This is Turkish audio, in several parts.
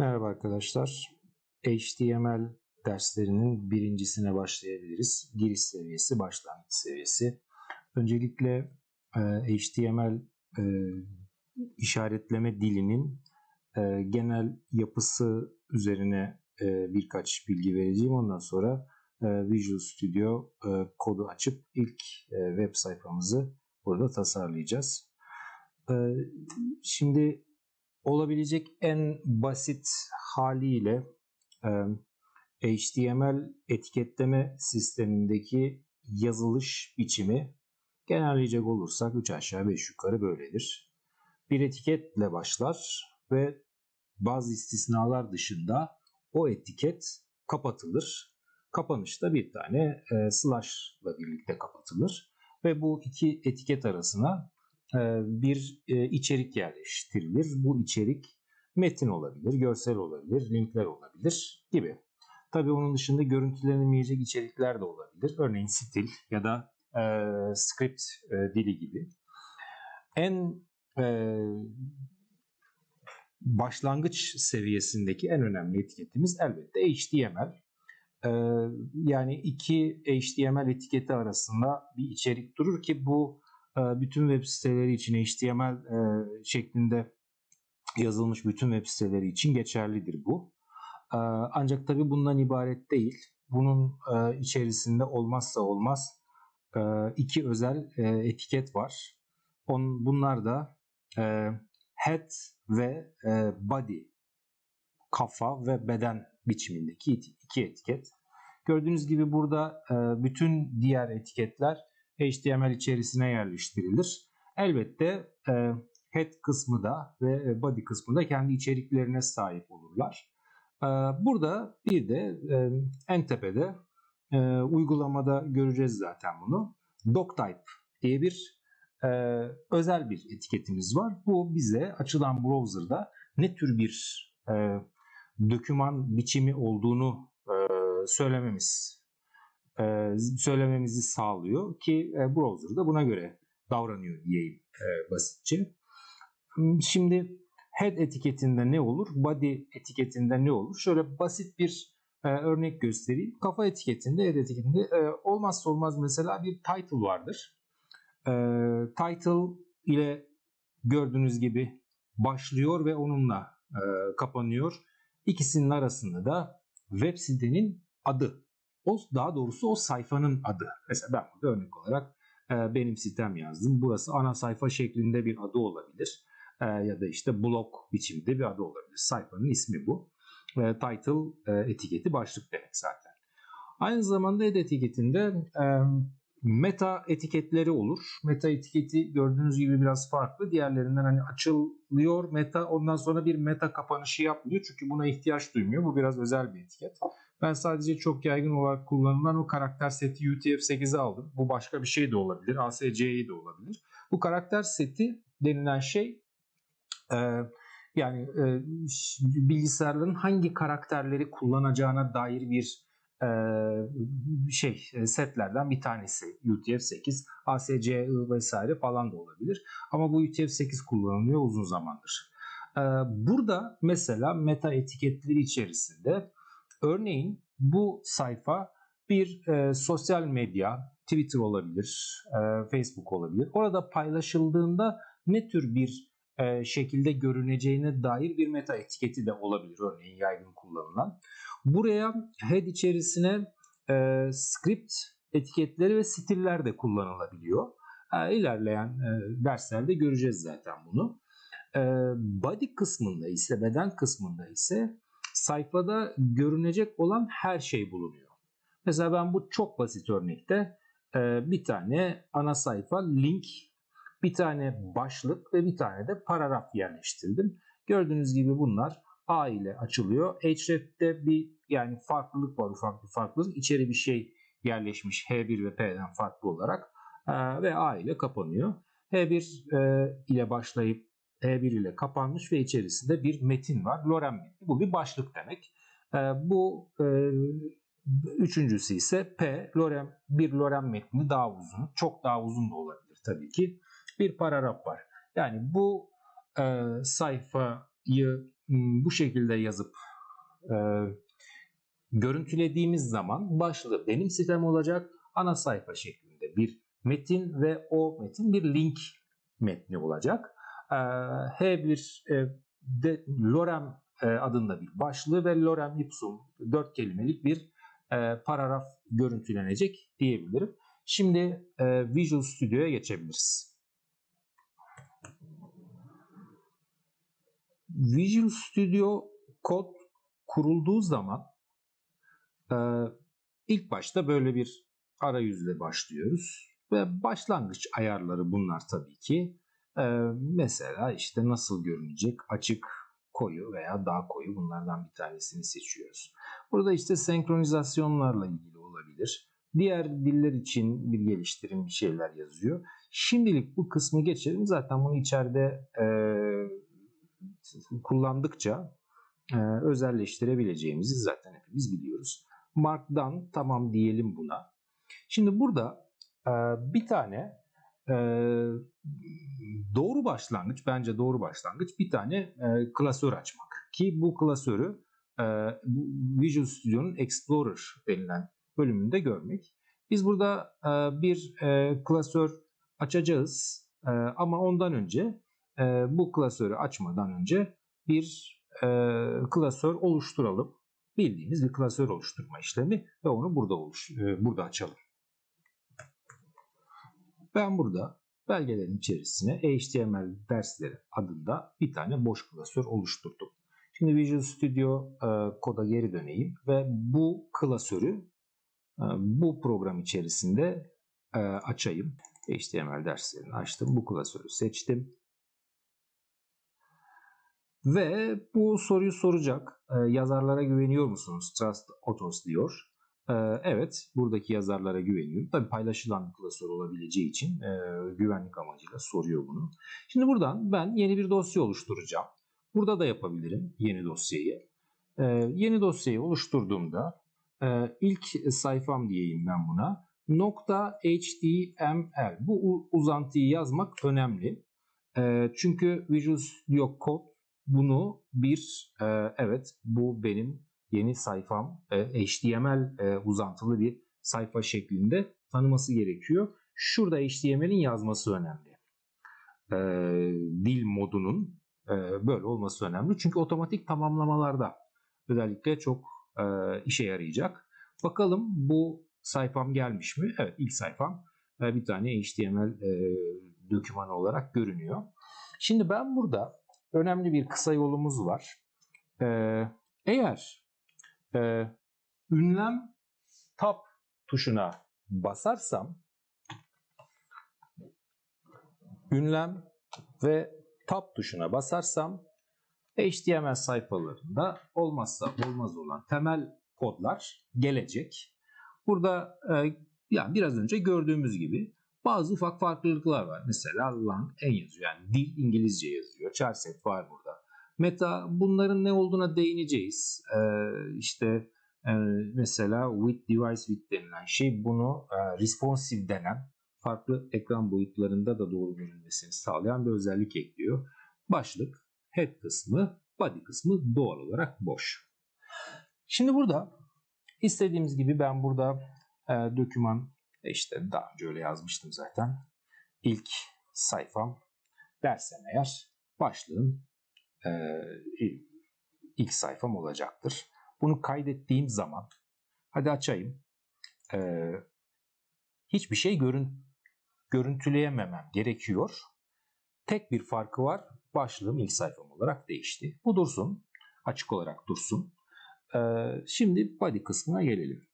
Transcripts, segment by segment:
Merhaba arkadaşlar. HTML derslerinin birincisine başlayabiliriz. Giriş seviyesi, başlangıç seviyesi. Öncelikle e, HTML e, işaretleme dilinin e, genel yapısı üzerine birkaç bilgi vereceğim. Ondan sonra Visual Studio kodu açıp ilk web sayfamızı burada tasarlayacağız. Şimdi olabilecek en basit haliyle e, HTML etiketleme sistemindeki yazılış biçimi genelleyecek olursak 3 aşağı 5 yukarı böyledir. Bir etiketle başlar ve bazı istisnalar dışında o etiket kapatılır. Kapanışta bir tane e, slash ile birlikte kapatılır ve bu iki etiket arasına bir e, içerik yerleştirilir. Bu içerik metin olabilir, görsel olabilir, linkler olabilir gibi. Tabii onun dışında görüntülenemeyecek içerikler de olabilir. Örneğin stil ya da e, script e, dili gibi. En e, başlangıç seviyesindeki en önemli etiketimiz elbette HTML. E, yani iki HTML etiketi arasında bir içerik durur ki bu e, bütün web siteleri için HTML e, şeklinde yazılmış bütün web siteleri için geçerlidir bu. E, ancak tabi bundan ibaret değil. Bunun içerisinde olmazsa olmaz iki özel etiket var. Bunlar da head ve body kafa ve beden biçimindeki iki etiket. Gördüğünüz gibi burada bütün diğer etiketler HTML içerisine yerleştirilir. Elbette e, head kısmı da ve e, body kısmı da kendi içeriklerine sahip olurlar. E, burada bir de e, en tepede e, uygulamada göreceğiz zaten bunu. Doctype diye bir e, özel bir etiketimiz var. Bu bize açılan browser'da ne tür bir e, döküman biçimi olduğunu e, söylememiz e, söylememizi sağlıyor ki e, browser da buna göre davranıyor diyeyim e, basitçe. Hmm, şimdi head etiketinde ne olur? Body etiketinde ne olur? Şöyle basit bir örnek göstereyim. Kafa etiketinde, head etiketinde olmazsa olmaz mesela bir title vardır. title ile gördüğünüz gibi başlıyor ve onunla kapanıyor. İkisinin arasında da web sitenin adı o daha doğrusu o sayfanın adı. Mesela ben burada örnek olarak e, benim sitem yazdım. Burası ana sayfa şeklinde bir adı olabilir. E, ya da işte blog biçiminde bir adı olabilir. Sayfanın ismi bu. E, title e, etiketi başlık demek zaten. Aynı zamanda ed etiketinde e, meta etiketleri olur. Meta etiketi gördüğünüz gibi biraz farklı. Diğerlerinden hani açılıyor meta ondan sonra bir meta kapanışı yapmıyor. Çünkü buna ihtiyaç duymuyor. Bu biraz özel bir etiket. Ben sadece çok yaygın olarak kullanılan o karakter seti UTF-8'i aldım. Bu başka bir şey de olabilir. ASCII de olabilir. Bu karakter seti denilen şey e, yani e, bilgisayarların hangi karakterleri kullanacağına dair bir e, şey e, setlerden bir tanesi UTF-8, ASCII vesaire falan da olabilir. Ama bu UTF-8 kullanılıyor uzun zamandır. E, burada mesela meta etiketleri içerisinde Örneğin bu sayfa bir e, sosyal medya, Twitter olabilir, e, Facebook olabilir. Orada paylaşıldığında ne tür bir e, şekilde görüneceğine dair bir meta etiketi de olabilir örneğin yaygın kullanılan. Buraya head içerisine e, script etiketleri ve stiller de kullanılabiliyor. E, ilerleyen e, derslerde göreceğiz zaten bunu. E, body kısmında ise, beden kısmında ise sayfada görünecek olan her şey bulunuyor. Mesela ben bu çok basit örnekte e, bir tane ana sayfa link, bir tane başlık ve bir tane de paragraf yerleştirdim. Gördüğünüz gibi bunlar A ile açılıyor. Href'te bir yani farklılık var ufak bir farklılık. İçeri bir şey yerleşmiş H1 ve P'den farklı olarak e, ve A ile kapanıyor. H1 e, ile başlayıp e1 ile kapanmış ve içerisinde bir metin var. Lorem metni. Bu bir başlık demek. E, bu e, üçüncüsü ise P. Lorem, bir Lorem metni daha uzun. Çok daha uzun da olabilir tabii ki. Bir paragraf var. Yani bu e, sayfa bu şekilde yazıp e, görüntülediğimiz zaman başlığı benim sitem olacak. Ana sayfa şeklinde bir metin ve o metin bir link metni olacak. E, H1 e, de Lorem e, adında bir başlığı ve Lorem Ipsum dört kelimelik bir e, paragraf görüntülenecek diyebilirim. Şimdi Visual Studio'ya geçebiliriz. Visual Studio kod kurulduğu zaman ilk başta böyle bir arayüzle başlıyoruz ve başlangıç ayarları bunlar tabii ki. Mesela işte nasıl görünecek açık, koyu veya daha koyu bunlardan bir tanesini seçiyoruz. Burada işte senkronizasyonlarla ilgili olabilir. Diğer diller için bir geliştirim bir şeyler yazıyor. Şimdilik bu kısmı geçelim. Zaten bunu içeride e, kullandıkça e, özelleştirebileceğimizi zaten hepimiz biliyoruz. Markdown tamam diyelim buna. Şimdi burada e, bir tane e, doğru başlangıç, bence doğru başlangıç bir tane e, klasör açmak. Ki bu klasörü e, Visual Studio'nun Explorer denilen bölümünde görmek. Biz burada e, bir e, klasör açacağız e, ama ondan önce e, bu klasörü açmadan önce bir e, klasör oluşturalım. Bildiğimiz bir klasör oluşturma işlemi ve onu burada oluş, e, burada açalım. Ben burada belgelerin içerisine HTML dersleri adında bir tane boş klasör oluşturdum. Şimdi Visual Studio e, koda geri döneyim ve bu klasörü e, bu program içerisinde e, açayım. HTML derslerini açtım. Bu klasörü seçtim. Ve bu soruyu soracak. E, yazarlara güveniyor musunuz? Trust Authors diyor. E, evet, buradaki yazarlara güveniyorum. Tabi paylaşılan klasör olabileceği için e, güvenlik amacıyla soruyor bunu. Şimdi buradan ben yeni bir dosya oluşturacağım. Burada da yapabilirim yeni dosyayı. E, yeni dosyayı oluşturduğumda e, ilk sayfam diyeyim ben buna. HTML. Bu uzantıyı yazmak önemli. E, çünkü Visual Studio Code bunu bir e, evet bu benim yeni sayfam e, HTML e, uzantılı bir sayfa şeklinde tanıması gerekiyor. Şurada HTML'in yazması önemli. E, dil modunun böyle olması önemli. Çünkü otomatik tamamlamalarda özellikle çok işe yarayacak. Bakalım bu sayfam gelmiş mi? Evet ilk sayfam bir tane HTML dokümanı olarak görünüyor. Şimdi ben burada önemli bir kısa yolumuz var. Eğer e, ünlem tab tuşuna basarsam ünlem ve tab tuşuna basarsam HTML sayfalarında olmazsa olmaz olan temel kodlar gelecek. Burada e, yani biraz önce gördüğümüz gibi bazı ufak farklılıklar var. Mesela lang en yazıyor. Yani dil İngilizce yazıyor. Charset var burada. Meta bunların ne olduğuna değineceğiz. Ee, işte e, mesela with device with denilen şey bunu e, responsive denen farklı ekran boyutlarında da doğru görülmesini sağlayan bir özellik ekliyor. Başlık, head kısmı, body kısmı doğal olarak boş. Şimdi burada istediğimiz gibi ben burada e, doküman işte daha önce öyle yazmıştım zaten. İlk sayfam dersem eğer başlığın e, ilk sayfam olacaktır. Bunu kaydettiğim zaman hadi açayım. E, hiçbir şey görün, görüntüleyememem gerekiyor. Tek bir farkı var. Başlığım ilk sayfam olarak değişti. Bu dursun. Açık olarak dursun. E, şimdi body kısmına gelelim.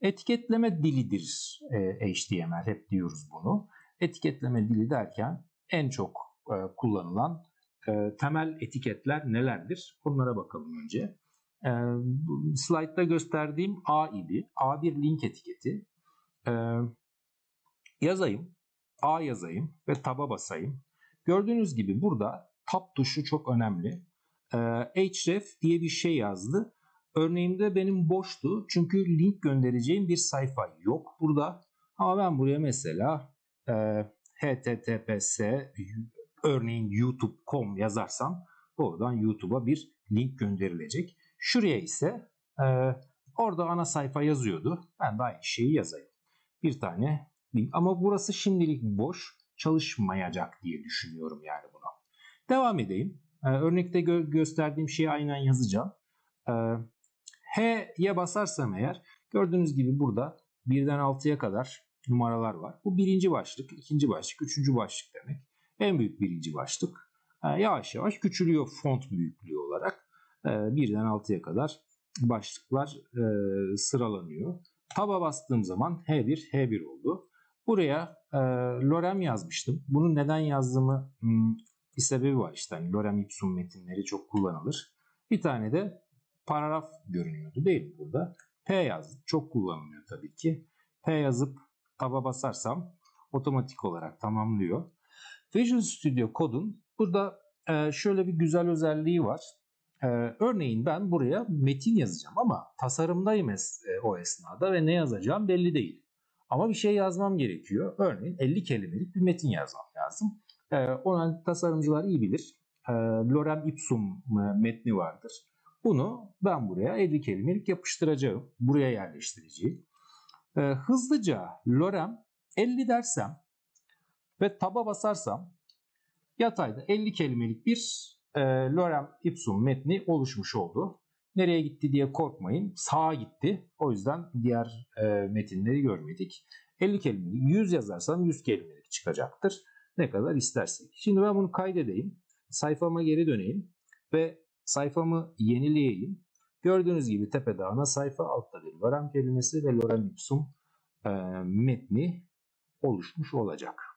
Etiketleme dilidir e, HTML. Hep diyoruz bunu. Etiketleme dili derken en çok e, kullanılan e, temel etiketler nelerdir? Bunlara bakalım önce. E, slide'da gösterdiğim A idi. A bir link etiketi. E, yazayım. A yazayım ve tab'a basayım. Gördüğünüz gibi burada tab tuşu çok önemli. E, href diye bir şey yazdı. Örneğimde benim boştu çünkü link göndereceğim bir sayfa yok burada. Ama ben buraya mesela e, https örneğin youtube.com yazarsam doğrudan YouTube'a bir link gönderilecek. Şuraya ise e, orada ana sayfa yazıyordu. Ben de aynı şeyi yazayım. Bir tane link ama burası şimdilik boş çalışmayacak diye düşünüyorum yani buna. Devam edeyim. Ee, örnekte gö- gösterdiğim şeyi aynen yazacağım. Ee, H'ye basarsam eğer gördüğünüz gibi burada birden 6'ya kadar numaralar var. Bu birinci başlık, ikinci başlık, üçüncü başlık demek. En büyük birinci başlık. Ee, yavaş yavaş küçülüyor font büyüklüğü olarak. Ee, birden 6'ya kadar başlıklar e, sıralanıyor. Taba bastığım zaman H1, H1 oldu. Buraya e, lorem yazmıştım. Bunu neden yazdığımı hmm, bir sebebi var işte. Hani lorem ipsum metinleri çok kullanılır. Bir tane de paragraf görünüyordu değil mi burada? P yazdım. Çok kullanılıyor tabii ki. P yazıp taba basarsam otomatik olarak tamamlıyor. Visual Studio Code'un burada e, şöyle bir güzel özelliği var. E, örneğin ben buraya metin yazacağım ama tasarımdayım e, o esnada ve ne yazacağım belli değil. Ama bir şey yazmam gerekiyor. Örneğin 50 kelimelik bir metin yazmam lazım. Ona tasarımcılar iyi bilir. Lorem ipsum metni vardır. Bunu ben buraya 50 kelimelik yapıştıracağım. Buraya yerleştireceğim. Hızlıca lorem 50 dersem ve taba basarsam yatayda 50 kelimelik bir e, lorem ipsum metni oluşmuş oldu. Nereye gitti diye korkmayın. Sağa gitti. O yüzden diğer e, metinleri görmedik. 50 kelimelik 100 yazarsam 100 kelimelik çıkacaktır. Ne kadar istersek. Şimdi ben bunu kaydedeyim. Sayfama geri döneyim. Ve sayfamı yenileyeyim. Gördüğünüz gibi tepede ana sayfa altta bir lorem kelimesi ve lorem ipsum e, metni oluşmuş olacak.